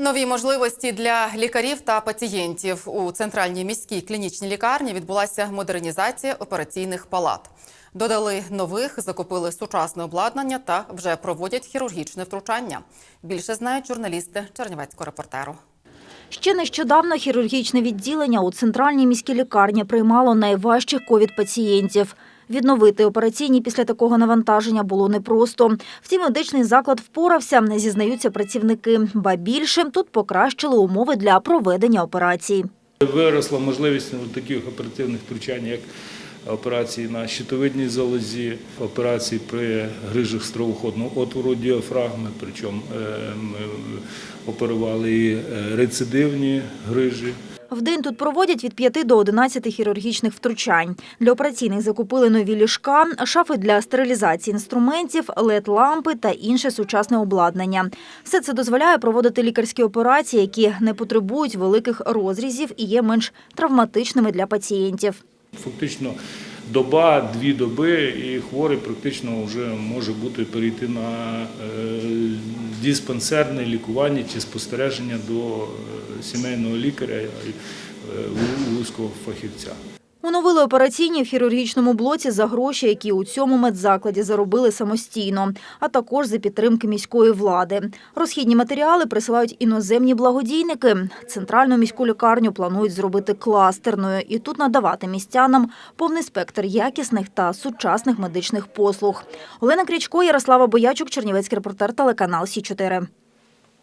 Нові можливості для лікарів та пацієнтів у центральній міській клінічній лікарні відбулася модернізація операційних палат. Додали нових, закупили сучасне обладнання та вже проводять хірургічне втручання. Більше знають журналісти Чернівецького репортеру. Ще нещодавно хірургічне відділення у центральній міській лікарні приймало найважчих ковід-пацієнтів. Відновити операційні після такого навантаження було непросто. Втім, медичний заклад впорався, не зізнаються працівники. Ба більше тут покращили умови для проведення операцій. Виросла можливість таких оперативних втручань, як операції на щитовидній залозі, операції при грижах стравоходного отвору діафрагми, причому е, ми оперували і е, рецидивні грижі. В день тут проводять від 5 до 11 хірургічних втручань. Для операційних закупили нові ліжка, шафи для стерилізації інструментів, лед-лампи та інше сучасне обладнання. Все це дозволяє проводити лікарські операції, які не потребують великих розрізів і є менш травматичними для пацієнтів. Фактично доба, дві доби, і хворий практично вже може бути перейти на е, диспансерне лікування чи спостереження до е, сімейного лікаря е, вузького фахівця. Оновили операційні в хірургічному блоці за гроші, які у цьому медзакладі заробили самостійно, а також за підтримки міської влади. Розхідні матеріали присилають іноземні благодійники. Центральну міську лікарню планують зробити кластерною і тут надавати містянам повний спектр якісних та сучасних медичних послуг. Олена Крічко, Ярослава Боячук, Чернівецький репортер, телеканал Сі 4